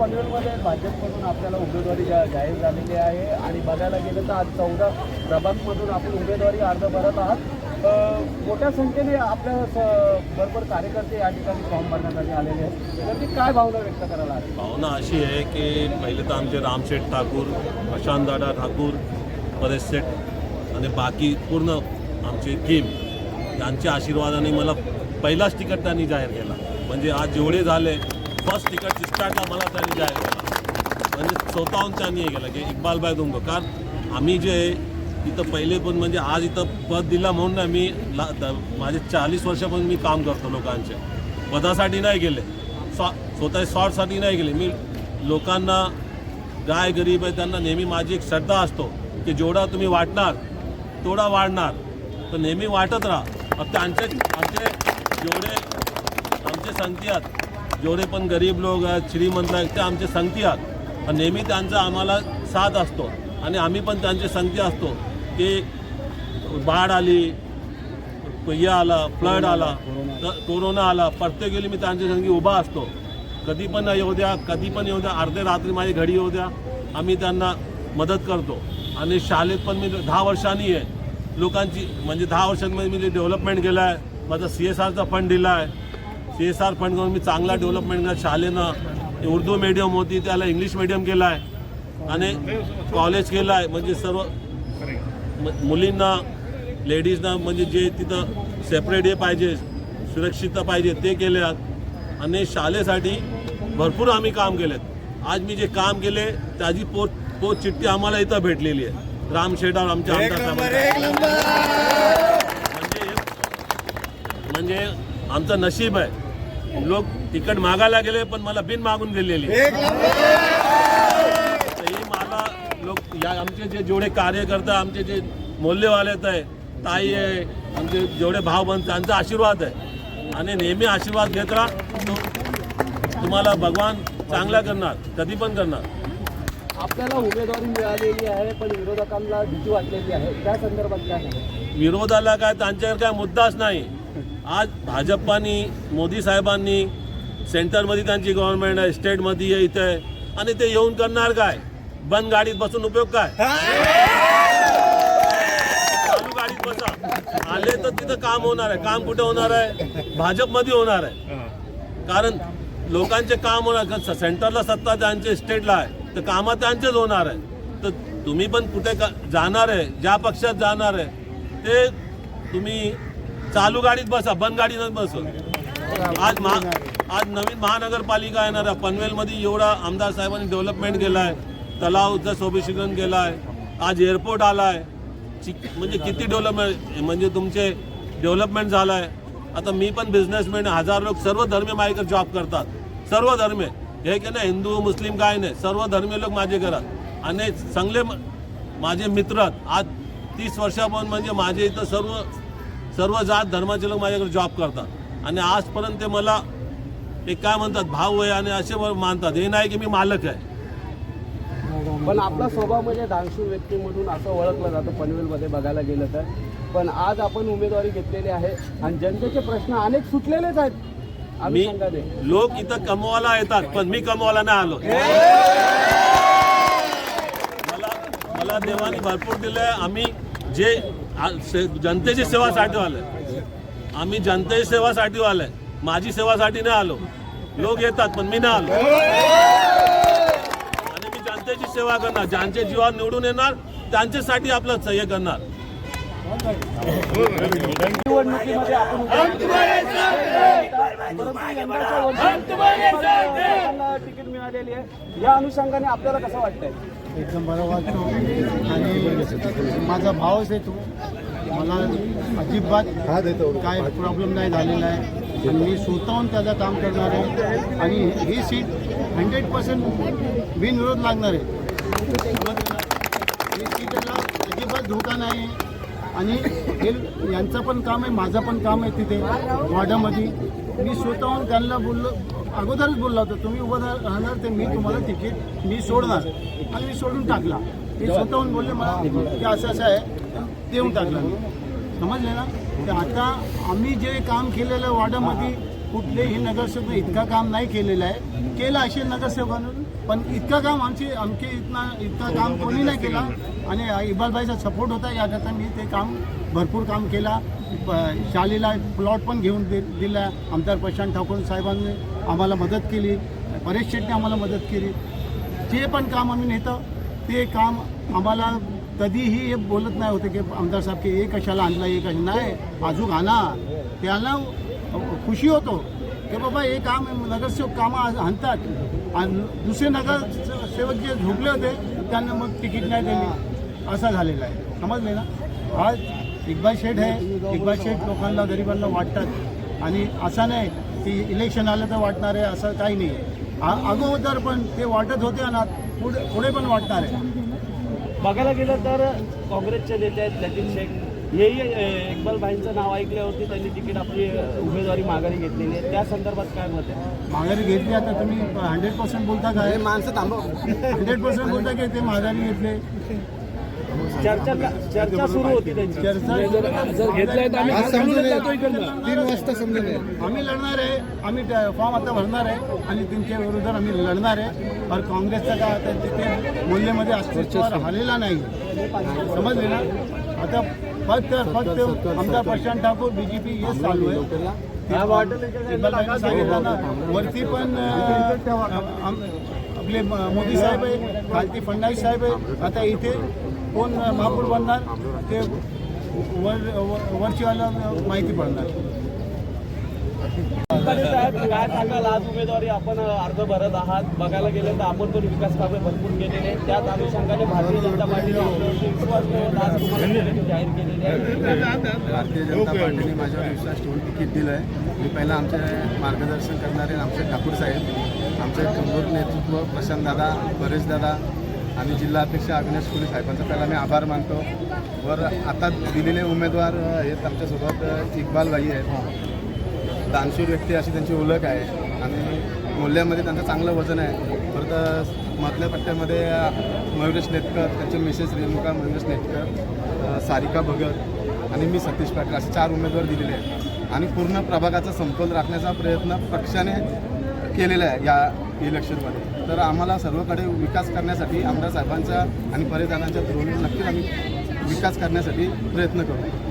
पनवेलमध्ये भाजपमधून आपल्याला उमेदवारी जाहीर झालेली आहे आणि बघायला गेलं तर आज चौदा प्रभागमधून आपण उमेदवारी अर्ज भरत आहात. मोठ्या संख्येने आपल्या भरपूर बरोबर कार्यकर्ते या ठिकाणी फॉर्म भरण्यासाठी आलेले आहेत. तर ती काय भावना व्यक्त करायला आहे भावना अशी आहे की पहिले तर आमचे रामशेठ ठाकूर प्रशांतदादा ठाकूर परेश शेठ आणि बाकी पूर्ण आमची टीम यांच्या आशीर्वादाने मला पहिलाच तिकीट त्यांनी जाहीर केला. म्हणजे आज जेवढे झाले फर्स्ट टिकट स्टार्टला मला त्यांनी जाहीर केला म्हणजे स्वतःहून त्यांनी हे केलं की इक्बालबाई दुंग कारण आम्ही जे इथं पहिले पण म्हणजे आज इथं पद दिला म्हणून ना मी ला माझे चाळीस वर्षापासून मी काम करतो लोकांचे. पदासाठी नाही गेले. स्वा स्वतः शॉर्टसाठी नाही गेले. मी लोकांना गाय गरीब आहे त्यांना नेहमी माझी एक श्रद्धा असतो की जेवढा तुम्ही वाटणार तेवढा वाढणार. तर नेहमी वाटत राहा. त्यांचे आमचे जेवढे आमचे संती आहेत जेवढे पण गरीब लोक आहेत श्रीमंत आहेत ते आमचे संगती आहेत. नेहमी त्यांचा आम्हाला साथ असतो. आणि आम्ही पण त्यांचे संगती असतो. की बाढ आली पहिया आला फ्लड आला तर कोरोना आला प्रत्येक वेळी मी त्यांच्या संगी उभा असतो. कधी पण येऊ द्या कधी पण येऊ द्या अर्धे रात्री माझी घडी येऊ द्या आम्ही त्यांना मदत करतो. आणि शाळेत पण मी दहा वर्षांनी आहे. लोकांची म्हणजे दहा वर्षांमध्ये मी डेव्हलपमेंट केलं आहे माझा सी एस आरचा फंड दिला आहे सी एस आर फंड करून मी चांगला डेव्हलपमेंट केला शाळेनं उर्दू मीडियम होती त्याला इंग्लिश मीडियम केलं आहे आणि कॉलेज केलं आहे म्हणजे सर्व मुलींना लेडीजना म्हणजे जे तिथं सेपरेट हे पाहिजे सुरक्षितता पाहिजे ते केले आहेत आणि शाळेसाठी भरपूर आम्ही काम केलेत. आज मी जे काम केले त्याची पोट पोट चिठ्ठी आम्हाला इथं भेटलेली आहे. राम शेडार आमच्या आमदार. म्हणजे म्हणजे आमचं नशीब आहे. लोक तिकट मागायला गेले पण मला बिन मागून गेलेली तर ही मला लोक या आमचे जे जेवढे कार्यकर्ता आमचे जे मूल्यवाले आहेत आहे ताई आहे आमचे जेवढे भाव बंद त्यांचा आशीर्वाद आहे. आणि नेहमी आशीर्वाद घेत राहा. तो तुम्हाला भगवान चांगला करणार कधी पण करणार. आपल्याला उमेदवारी मिळालेली आहे पण विरोधकांना भीती वाटलेली आहे. त्या संदर्भात काय? आहे विरोधाला काय त्यांच्यावर काय मुद्दाच नाही. आज भाजपानी मोदी साहेबांनी सेंटरमध्ये त्यांची गव्हर्नमेंट आहे स्टेटमध्ये आहे इथे आहे. आणि ते येऊन करणार काय? बंद गाडीत बसून उपयोग काय? चालू गाडीत बसा. आले तर तिथं काम होणार आहे. काम कुठे होणार आहे? भाजपमध्ये होणार आहे. कारण लोकांचे काम होणार सेंटरला सत्ता त्यांचे स्टेटला आहे. तर कामं त्यांचेच होणार आहे. तर तुम्ही पण कुठे जाणार आहे ज्या पक्षात जाणार आहे ते तुम्ही चालू गाडीत बसा बंद गाडीतच बस. आज महा आज नवीन महानगरपालिका येणार आहे. पनवेलमध्ये एवढा आमदार साहेबांनी डेव्हलपमेंट केला आहे तलावचं सोबीशीकरण केलं आहे आज एअरपोर्ट आला आहे म्हणजे किती डेव्हलपमेंट म्हणजे तुमचे डेव्हलपमेंट झालं आहे आता मी पण बिझनेसमॅन हजार लोक सर्व धर्मीय माझ्याकडे जॉब करतात. सर्व धर्मे हे की नाही? हिंदू मुस्लिम काय नाही. सर्व धर्मीय लोक माझे घरात. आणि चांगले माझे मित्र आज तीस वर्षापासून म्हणजे माझे इथं सर्व सर्व जात धर्माचे लोक माझ्याकडे जॉब करतात. आणि आजपर्यंत ते मला एक काय म्हणतात भाऊ आहे आणि असे मानतात. हे नाही की मी मालक आहे. पण आपला स्वभाव म्हणजे दानशूर व्यक्तीमधून असं ओळखलं जातं पनवेलमध्ये बघायला गेलं तर. पण आज आपण उमेदवारी घेतलेली आहे आणि जनतेचे प्रश्न अनेक सुटलेलेच आहेत. अनुषंगाने लोक इथं कमवायला येतात पण मी कमवायला नाही आलो. मला मला देवाने भरपूर दिलंय. आम्ही जे से- जनतेची सेवासाठी आलं आम्ही जनतेची सेवासाठी आलोय. माझी सेवासाठी नाही आलो. लोक येतात पण मी नाही आलो. आणि मी जनतेची सेवा करणार. ज्यांचे जीवावर निवडून येणार त्यांच्यासाठी आपलं सह्य करणार. निवडणुकीमध्ये आपण तिकीट मिळालेली आहे. या अनुषंगाने आपल्याला कसं वाटतंय? एकदम बरं वाटतो आणि माझा भावच आहे तो. मला अजिबात काय प्रॉब्लेम नाही झालेला आहे. आणि मी स्वतःहून त्याचं काम करणार आहे. आणि ही सीट हंड्रेड पर्सेंट बिनविरोध लागणार आहे. ही सीटला अजिबात धोका नाही. आहे आणि हे यांचं पण काम आहे माझं पण काम आहे तिथे वॉर्डामध्ये मी स्वतःहून त्यांना बोललो अगोदरच बोलला होता तुम्ही उभं राहणार तर मी तुम्हाला तिकीट मी सोडणार. आणि मी सोडून टाकला. मी स्वतःहून बोलले मला की असं असं आहे. देऊन टाकलं मी. समजले ना? तर आता आम्ही जे काम केलेलं वॉर्डामध्ये कुठलेही नगरसेवक इतका काम नाही केलेलं आहे. केलं असेल नगरसेवकांना पण इतकं काम आमची आमचे इतना इतकं काम कोणी नाही केला. आणि इक्बालबाईचा सपोर्ट होता याकरता मी ते काम भरपूर काम केला. शाळेला प्लॉट पण घेऊन दि दिला. आमदार प्रशांत ठाकूर साहेबांनी आम्हाला मदत केली. परेश शेटने आम्हाला मदत केली. जे पण काम आम्ही नेतो ते काम आम्हाला कधीही हे बोलत नाही होते की आमदार साहेब की हे कशाला आणलं हे कशा नाही. अजून आणा. त्याला खुशी होतो. की बाबा हे काम नगरसेवक कामं आज आणतात. आणि दुसरे नगरसेवक जे झोपले होते त्यांना मग तिकीट नाही दिली. असं झालेलं आहे. समजले ना? आज इक्बाल शेठ आहे. इक्बाल शेठ लोकांना गरिबांना वाटतात. आणि असं नाही की इलेक्शन आलं तर वाटणार आहे असं काही नाही. आहे आ- अगोदर पण ते वाटत होते आणि पुढे पुढे पण वाटणार आहे. बघायला गेलं तर काँग्रेसचे नेते आहेत लतीन शेख हेही इक्बाल भाईंचं नाव ऐकल्यावरती त्यांनी तिकीट आपली उमेदवारी माघारी घेतलेली आहे. त्या संदर्भात काय मत आहे? माघारी घेतली आता तुम्ही हंड्रेड पर्सेंट बोलता काय? माणसं थांबव हंड्रेड पर्सेंट बोलता की ते माघारी घेतले? चर्चा चर्चा सुरू होती त्यांची. इकडनं. तीन वाजता समजून आम्ही लढणार आहे आम्ही फॉर्म आता भरणार आहे आणि तुमच्या विरोधात आम्ही लढणार आहे. पण काँग्रेसचा काय आता तिथे मूल्यमध्ये अस्तित्वावर आलेला नाही. समजले ना? आता फक्त फक्त आमदार प्रशांत ठाकूर बीजेपी हेच चालू आहे. सांगितलं ना वरती पण आपले मोदी साहेब आहे खालती फडणवीस साहेब आहे आता इथे कोण महापौर बनणार? ते वर वर- वरची वाला माहिती पडणार. तरी साहेब काय सांगाल? आज उमेदवारी आपण अर्ज भरत आहात. बघायला गेलं तर आपण पण विकास कामे भरपूर केलेले आहेत. त्याच अनुषंगाने भारतीय जनता पार्टीने विश्वास ठेवून आज तुम्हाला तिकीट जाहीर केलेली आहे भारतीय जनता पार्टीने माझ्यावर विश्वास ठेवून तिकीट दिलं आहे मी पहिला आमचे मार्गदर्शन करणारे आमचे ठाकूर साहेब आमचे कमजोर नेतृत्व प्रशांत दादा परेश दादा आणि जिल्हा अध्यक्ष अविनाश कोली साहेबांचा पहिला मी आभार मानतो. वर आता दिलेले उमेदवार आहेत आमच्यासोबत इक्बाल भाई आहेत. दानशूर व्यक्ती अशी त्यांची ओळख आहे. आणि मूल्यामध्ये त्यांचं चांगलं वजन आहे. परत मधल्या पट्ट्यामध्ये मयुरेश नेटकर त्यांचे मिसेस रेणुका मयुरेश नेटकर सारिका भगत आणि मी सतीश पाटील असे चार उमेदवार दिलेले आहेत. आणि पूर्ण प्रभागाचा समतोल राखण्याचा प्रयत्न पक्षाने केलेला आहे या इलेक्शनमध्ये तर आम्हाला सर्वकडे विकास करण्यासाठी आमदार साहेबांचा आणि परिधानांच्या धोरण नक्कीच आम्ही विकास करण्यासाठी प्रयत्न करू.